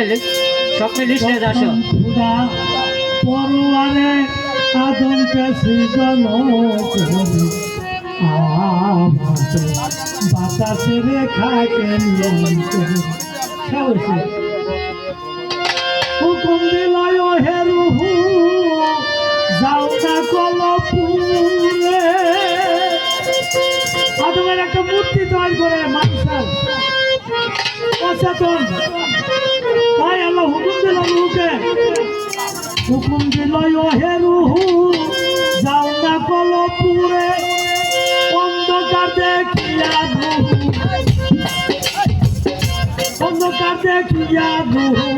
তাহলে স্বপ্নে লিস্টে আসো রেখাকে নিয়ম হুকুম দিলায় হে রুহু, যাও না কলপুরে। আদমের একটা মূর্তি তৈরি করে মানুষের অচেতন তাই আল্লাহ হুকুম দিল রুহুকে হুকুম দিল হে রুহু, যাও না দেখিয়া রুহু। অন্ধকার দেখিয়া রুহু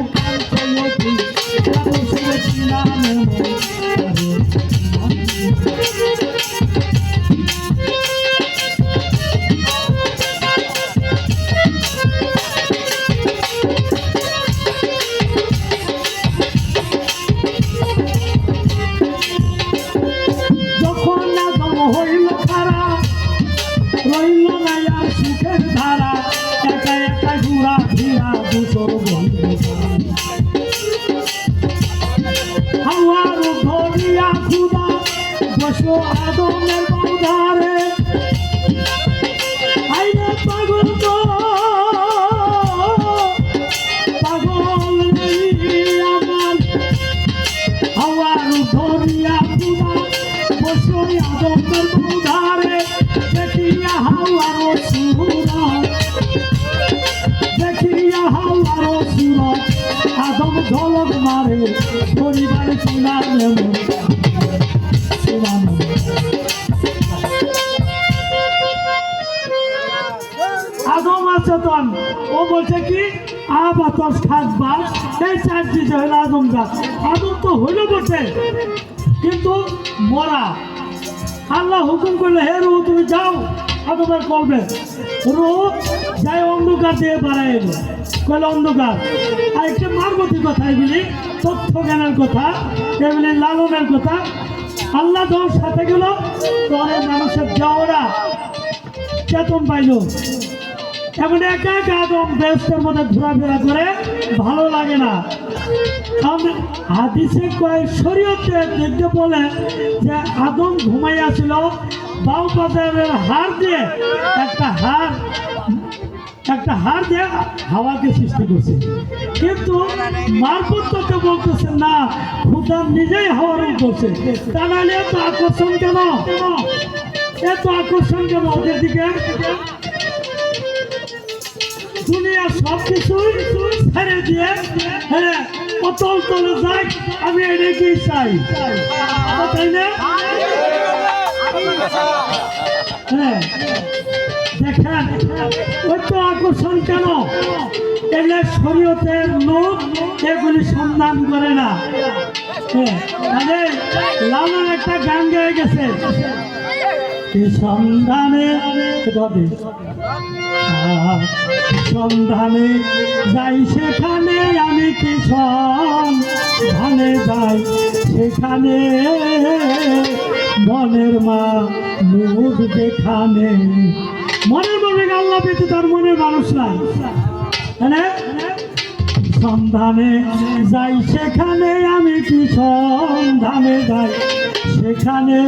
আদমের বাউধারে আইরে পাগল তো পাগল আমার হাওয়ার ধরিয়া খুদা বসো আদমের বাউধারে দেখিয়া হাওয়ার সুরা দেখিয়া হাওয়ার সুরা আদম ঝলক মারে পরিবার চুনা আদম আচেতন ও বলছে কি? আ তো হইল বটে, কিন্তু মরা। আল্লাহ হুকুম করলে, হে রু তুমি যাও, আদমের করবে রু যাই অন্ধকার দিয়ে বাড়াই কইলে, অন্ধকার। আর একটা মারবতী কথা এগুলি তথ্য জ্ঞানের কথা, এগুলি লালনের কথা। আল্লাহ যখন সাথে গেল তখন মানুষের যাওয়ারা চেতন পাইল। এমন একা একা আদম ব্যস্তের মধ্যে ঘোরাফেরা করে ভালো লাগে না। হাদিসে কয় শরীয়তে দেখতে বলে যে আদম ঘুমাইয়াছিল বাউ বাজারের হার দিয়ে একটা হার একটা হার দিয়ে হাওয়াকে সৃষ্টি করছে। কিন্তু মারপত্রকে বলতেছে, না খুদার নিজেই হাওয়ার করছে। তা নাহলে এত আকর্ষণ কেন? এত আকর্ষণ কেন ওদের দিকে? দুনিয়া হ্যাঁ আমি দেখেন ওই তো আকর্ষণ কেন? এগুলো শরীয়তের লোক, এগুলি সন্ধান করে না। আরে লালন একটা গান গেয়ে গেছে। সন্ধানে এটা সন্ধানে যাই সেখানে, আমি কি সন্ধানে যাই সেখানে? মনের মা মুখ দেখানে মনের মনে আল্লাহ পেতে তার মনের মানুষ নাই। হ্যাঁ সন্ধানে যাই, সেখানে আমি কি সন্ধানে যাই? সেখানে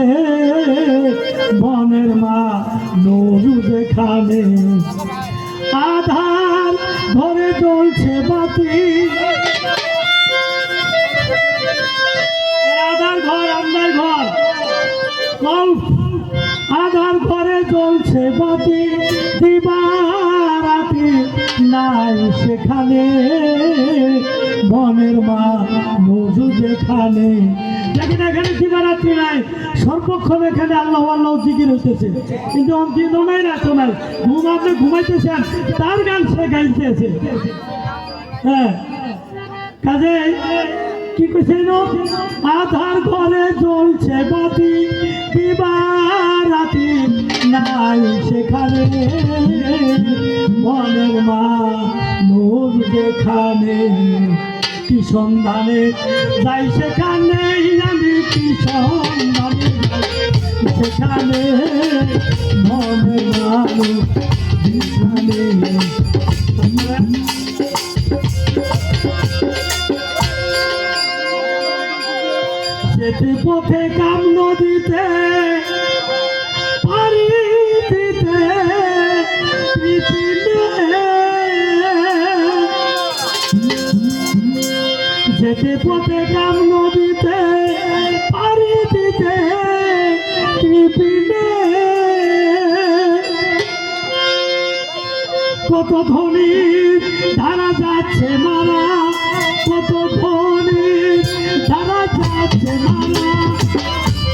মনের মা নরু যেখানে। আধার ধরে চলছে বাতি জ্বলছে বাতি দিবারাতি নাই সেখানে। মনের মা নজু যেখানে। দেখেন এখানে দিবারাত্রি নাই, সর্বক্ষণ এখানে আল্লাহ আল্লাহ জিকির হইতেছে। কিন্তু অন্তিম নাই রাত নাই ঘুম আপনি ঘুমাইতেছেন, তার গান সে গাইতেছে। হ্যাঁ। কাজে কি কইছে আধার ঘরে জ্বলছে বাতি। দিবারাতি নাই সেখানে। মনের মা নূর যেখানে, কি সন্ধানে? যাই সেখানে, আমি কি সন্ধানে? সেখানে মনের মানুষ যেখানে। পথে কাম নদীতে পারি দিতে যেতে পথে কাম নদীতে পারি দিতে কৃপিনে কত ধনী ধারা যাচ্ছে মারা, কত ধনী ধারা যাচ্ছে মারা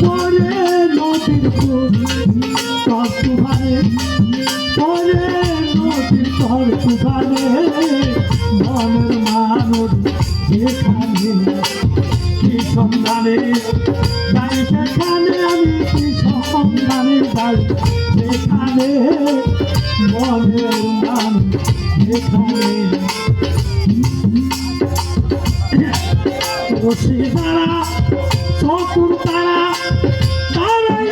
পরে নদীর তর তুফানে পরে নদীর তর তুফানে মনের মানুষ যেখানে কি সন্ধানে যাই, সেখানে আমি কি সন্ধানে যাই সেখানে মনের মানুষ যেখানে রশি তারা চকুর তারা তারাই